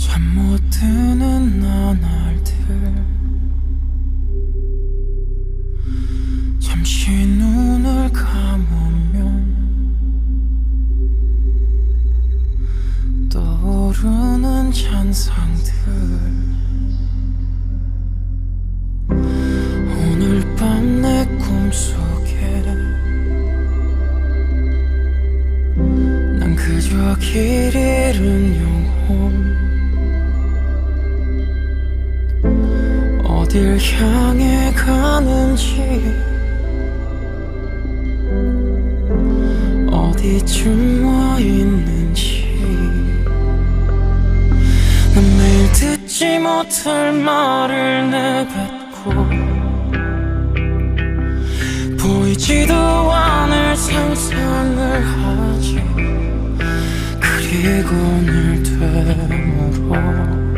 잠못 드는 나날들. 잠시 눈을 감으면 떠오르는 잔상들. 오늘 밤 내 꿈속에 난 그저 길 잃은 영혼. 어딜 향해 가는지. 어디쯤 와 있는지. 난 매일 듣지 못할 말을 내뱉고 보이지도 않을 상상을 하지. 그리고 늘 되물어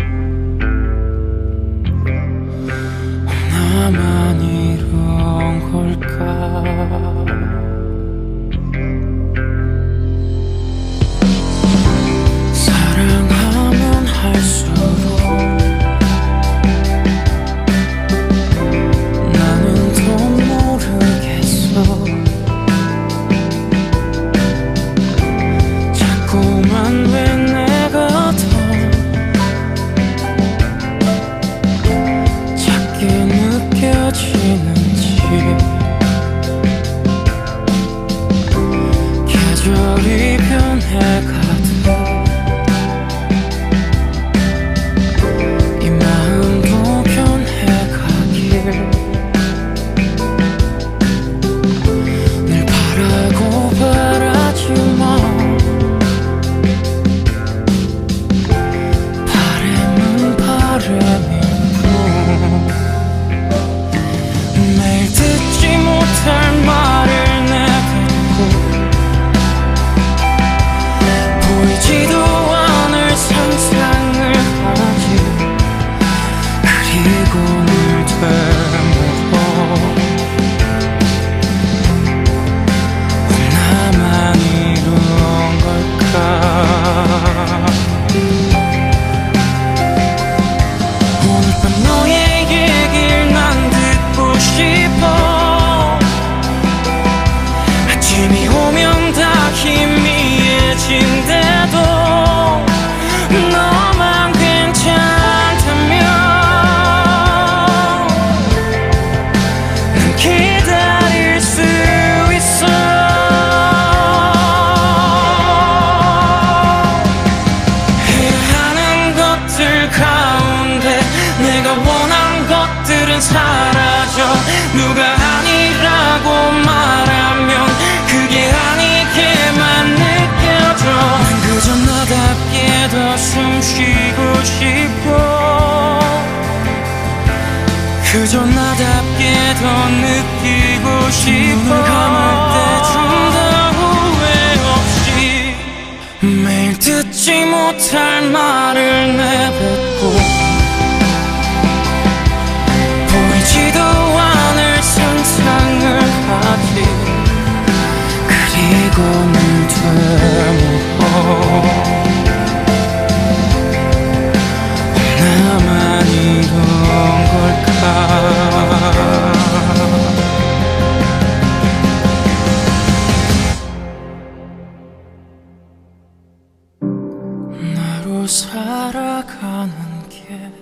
것들 가운데 내가 원한 것들은 사라져. 누가 아니라고 말하면 그게 아니게만 느껴져. 난 그저 나답게 더 숨쉬고 싶어. 그저 나답게 더 느끼고 싶어. 눈을 감을 때 매일 듣지 못할 말을 내뱉고 살아가는 게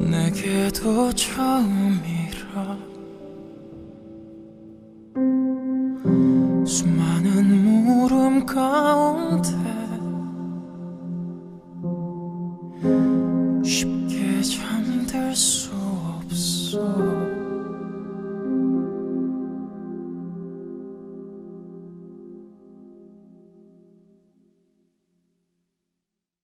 내게도 처음이라. 수많은 물음 가운데